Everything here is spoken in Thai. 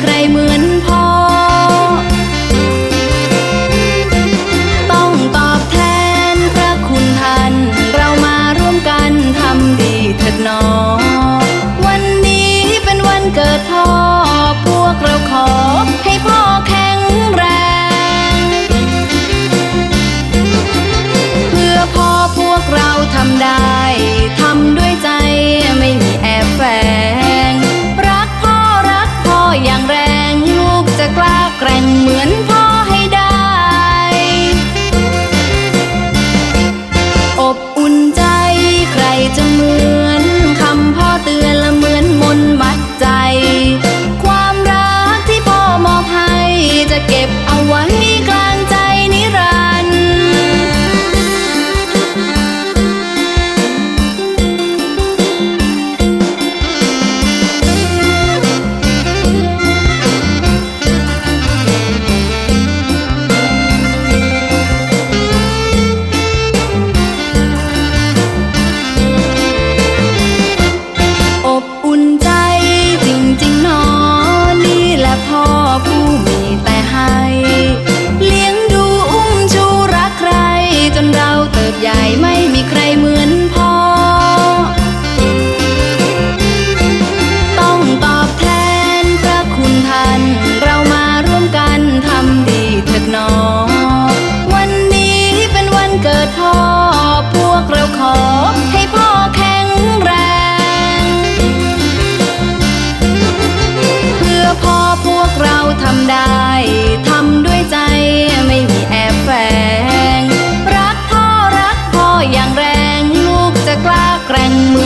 ใครเหมือนพ่อ ต้องตอบแทนพระคุณท่าน เรามารวมกันทำดีเถิดหนอ วันนี้เป็นวันเกิดพ่อ แกร่งมือ